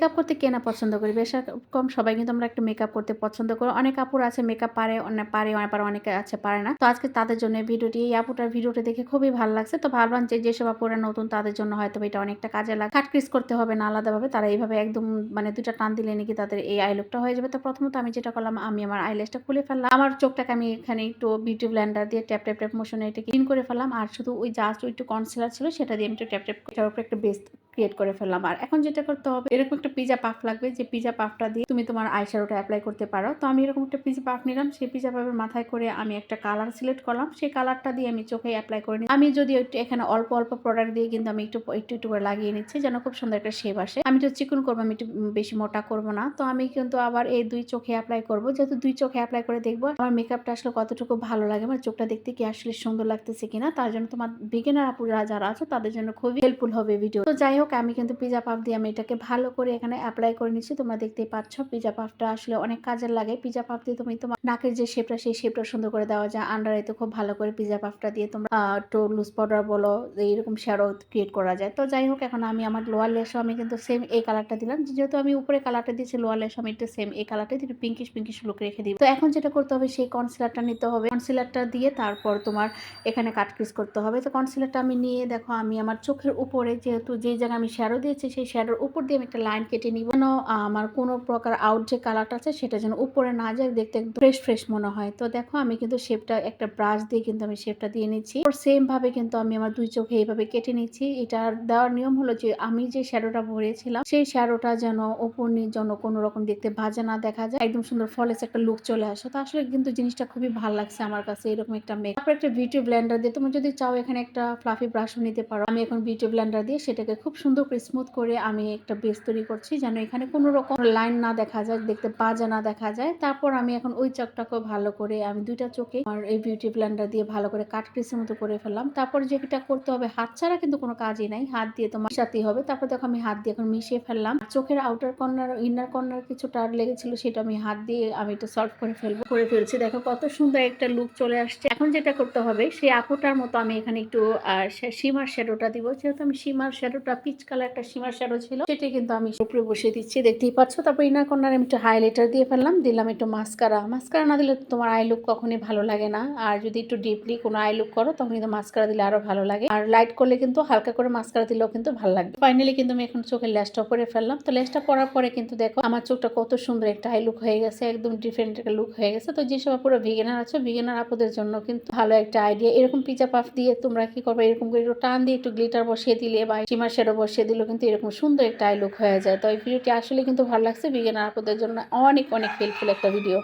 Makeup করতে কে না পছন্দ করি? বেশ কম সবাই কিন্তু আমরা একটু মেকআপ করতে পছন্দ করি। অনেক আপুর আছে মেকআপ পারে, অনেক পারে আবার অনেকে আছে, পারে না। তো আজকে তাদের জন্য ভিডিওটি এই আপুটার ভিডিওটা দেখে খুবই ভালো লাগছে। তো ভাবলাম যে যেসব আপুরা নতুন, তাদের জন্য হয়তো এটা অনেকটা কাজে লাগে কাট ক্রিস করতে হবে না আলাদাভাবে। তারা এইভাবে একদম মানে দুটা টান দিলে নাকি তাদের এই আই লুকটা হয়ে যাবে। তো প্রথমত আমি যেটা করলাম, আমি আমার আইলেসটা খুলে ফেললাম। আমার চোখটাকে আমি এখানে একটু বিউটি ব্ল্যান্ডার দিয়ে ট্যাপ ট্যাপ ট্যাপ মোশনে এটাকে ক্লিন করে ফেললাম। আর শুধু ওই জাস্ট একটু কনসিলার ছিল, সেটা দিয়ে আমি একটু ট্যাপ ট্যাপ উপরে একটা বেস্ট ক্রিয়েট করে ফেললাম। আর এখন যেটা করতে হবে, এরকম একটা পিজা পাফ লাগবে, যে পিজা পাফটা দিয়ে তুমি তোমার আইশ্যাডোটা অ্যাপ্লাই করতে পারো। তো আমি এরকম একটা পিজা পাফ নিলাম, সেই পিজা পাফের মাথায় করে আমি একটা কালার সিলেক্ট করলাম। সেই কালারটা দিয়ে আমি চোখে অ্যাপ্লাই করে নিই আমি যদি একটু এখানে অল্প অল্প প্রোডাক্ট দিয়ে কিন্তু আমি একটু একটু একটু করে লাগিয়ে নিচ্ছি, যেন খুব সুন্দর একটা শেপ আসে। আমি তো চিকন করব, আমি একটু বেশি মোটা করব না। তো আমি কিন্তু আবার এই দুই চোখে অ্যাপ্লাই করব। যেহেতু দুই চোখে অ্যাপ্লাই করে দেখব, আমার মেকআপটা আসলে কতটুকু ভালো লাগে, আমার চোখটা দেখতে কি আসলে সুন্দর লাগতেছে কিনা, তার জন্য তোমার বিগিনার আপুরা যারা আছে, তাদের জন্য খুবই হেল্পফুল হবে ভিডিও তো যাই হোক আমি কিন্তু পিজা পাফ দিয়ে আমি এটাকে ভালো করে এখানে অ্যাপ্লাই করে নিচ্ছি। তোমরা দেখতেই পাচ্ছ পিজা পাফটা আসলে অনেক কাজের লাগে। পিজা পাফ দিয়ে তুমি তোমার নাকের যে শেপটা সেই শেপটা সুন্দর করে দেওয়া যায়। আন্ডার এতে খুব ভালো করে পিজা পাফটা দিয়ে তোমরা একটু লুজ পাউডার বলো, এইরকম শ্যাডো ক্রিয়েট করা যায়। তো যাই হোক এখন আমি আমার লোয়ার লেসও আমি কিন্তু সেম এই কালারটা দিলাম। যেহেতু আমি উপরে কালারটা দিয়েছি লোয়ার লেস আমি একটু সেম এই কালারটা একটু পিঙ্কিশ পিঙ্কিশ লুক রেখে দিই তো এখন যেটা করতে হবে, সেই কনসিলারটা নিতে হবে। কনসিলারটা দিয়ে তারপর তোমার এখানে কাট ক্রিস করতে হবে। তো কনসিলারটা আমি নিয়ে, দেখো, আমি আমার চোখের উপরে যেহেতু যে জায়গায় আমি শ্যাডো দিয়েছি, সেই শ্যাডোর উপর দিয়ে আমি একটা লাইন কেটে নিব। যেন আমার কোনো প্রকার আউট যে কালারটা আছে, সেটা যেন উপরে না যায়, দেখতে ফ্রেশ ফ্রেশ মনে হয়। তো দেখো, আমি কিন্তু শেপটা একটা ব্রাশ দিয়ে কিন্তু আমি শেপটা দিয়ে নিচ্ছি। সেম ভাবে কিন্তু আমি আমার দুই চোখে এইভাবে কেটে নিচ্ছি। এটা দেওয়ার নিয়ম হলো যে, আমি যে শ্যাডোটা ভরেছিলাম, সেই শ্যাডোটা যেন ওপর নিচ যেন কোনো রকম দেখতে ভাজা না দেখা যায়, একদম সুন্দর ফলেস একটা লুক চলে আসে। তো আসলে কিন্তু জিনিসটা খুবই ভালো লাগছে আমার কাছে, এরকম একটা মেক তারপর একটা বিউটি ব্লেন্ডার দিয়ে, তুমি যদি চাও এখানে একটা ফ্লাফি ব্রাশও নিতে পারো। আমি এখন বিউটি ব্লেন্ডার দিয়ে সেটাকে খুব সুন্দর করে স্মুথ করে আমি একটা বেস তৈরি করছি, যেন এখানে কোনো রকম লাইন না দেখা যায়, দেখতে বাজা না দেখা যায়। তারপর আমি এখন ওই চোখটাকেও ভালো করে আমি দুইটা চোখে আমার এই বিউটি ব্লেন্ডার দিয়ে ভালো করে কাট ক্রিসের মতো করে ফেললাম। তারপর যেটা করতে হবে, হাত ছাড়া কিন্তু কোনো কাজই নাই। হাত দিয়ে তোমার মিশাতেই হবে। তারপর দেখো আমি হাত দিয়ে এখন মিশিয়ে ফেললাম। চোখের আউটার কর্নার ইনার কর্নার কিছুটা লেগেছিল, সেটা আমি হাত দিয়ে আমি একটু সলভ করে ফেলব। করে ফেলছি। দেখো কত সুন্দর একটা লুক চলে আসছে। এখন যেটা করতে হবে, সেই আপুটার মতো আমি এখানে একটু সীমার শ্যাডোটা দিব। যেহেতু আমি সীমার শ্যাডোটা পিচ কালার একটা সীমার শ্যাডো ছিল, সেটা কিন্তু আমি উপরে বসিয়ে দিচ্ছি। দেখতেই পাচ্ছ, তারপর ইনার কর্নার আমি একটু হাইলাইটার দিয়ে ফেললাম, দিলাম একটু মাস্কারা মাস্কারা না দিলে তোমার আই লুক কখনই ভালো লাগে না। আর যদি একটু ডিপলি কোনো আই লুক করো, তখন কিন্তু মাস্কারা দিলে আরও ভালো লাগে। আর লাইট করলে কিন্তু হালকা করে মাস্কারা দিলেও কিন্তু ভালো লাগবে। ফাইনালি কিন্তু আমি এখন চোখের লেসটা পরে ফেললাম। তো লেসটা পরার পরে কিন্তু দেখো, আমার চোখটা কত সুন্দর একটা আই লুক হয়ে গেছে, একদম ডিফারেন্ট একটা লুক হয়ে গেছে। তো যেসব পুরো ভিগেনার আছে ভিগেনার আপুদের জন্য কিন্তু ভালো একটা আইডিয়া এরকম পিজা পাফ দিয়ে তোমরা কি করবে? এরকম করে একটু টান দিয়ে একটু গ্লিটার বসিয়ে দিলে বা সিমার শ্যাডো বসিয়ে দিলেও কিন্তু এরকম সুন্দর একটা আই লুক হয়ে যায়। তো এই ভিডিওটি আসলে কিন্তু ভালো লাগছে। বিজ্ঞান আপুদের জন্য অনেক অনেক হেল্পফুল একটা ভিডিও